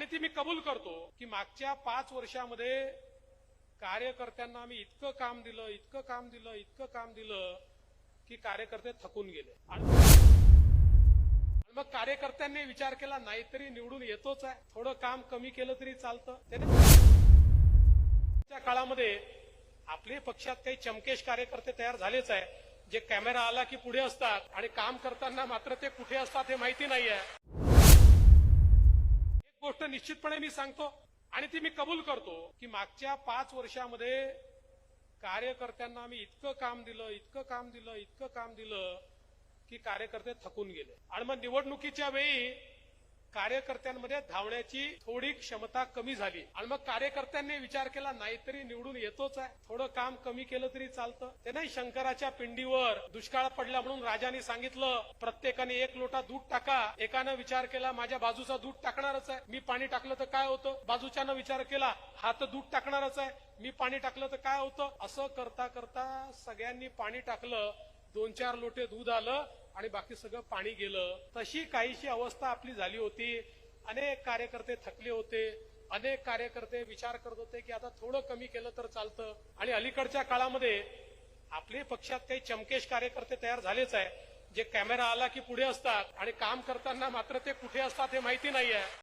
आणि ती मी कबूल करतो की मागच्या पाच वर्षामध्ये कार्यकर्त्यांना आम्ही इतकं काम दिलं इतकं काम दिलं इतकं काम दिलं की कार्यकर्ते थकून गेले. आणि मग कार्यकर्त्यांनी विचार केला नाहीतरी निवडून येतोच आहे. थोडं काम कमी केलं तरी चालतं. त्याने त्या काळामध्ये आपले पक्षात काही चमकेश कार्यकर्ते तयार झालेच आहे. जे कॅमेरा आला की पुढे असतात आणि काम करताना मात्र ते कुठे असतात हे माहिती नाही आहे गोष्ट निश्चितपणे मी सांगतो आणि ती मी कबूल करतो की मागच्या पाच वर्षामध्ये कार्यकर्त्यांना आम्ही इतकं काम दिलं इतकं काम दिलं इतकं काम दिलं की कार्यकर्ते थकून गेले. आणि मग निवडणुकीच्या वेळी कार्यकर्त्यांमध्ये धावण्याची थोडी क्षमता कमी झाली. आणि मग कार्यकर्त्यांनी विचार केला नाहीतरी निवडून येतोच आहे. थोडं काम कमी केलं तरी चालतं. ते नाही शंकराच्या पिंडीवर दुष्काळ पडला म्हणून राजाने सांगितलं प्रत्येकाने एक लोटा दूध टाका. एकानं विचार केला माझ्या बाजूचा दूध टाकणारच आहे. मी पाणी टाकलं तर काय होतं? बाजूच्यानं विचार केला हा तर दूध टाकणारच आहे. मी पाणी टाकलं तर काय होतं? असं करता करता सगळ्यांनी पाणी टाकलं. दोन चार लोटे दूध आलं. आणि बाकी सगळं पाणी गेलं तशी काहीशी अवस्था आपली झाली होती. अनेक कार्यकर्ते थकले होते. अनेक कार्यकर्ते विचार करत होते की आता थोडं कमी केलं तर चालतं. आणि अलीकडच्या काळामध्ये आपले पक्षात काही चमकेश कार्यकर्ते तयार झालेच आहे जे कॅमेरा आला की पुढे असतात आणि काम करताना मात्र ते कुठे असतात हे माहिती नाही आहे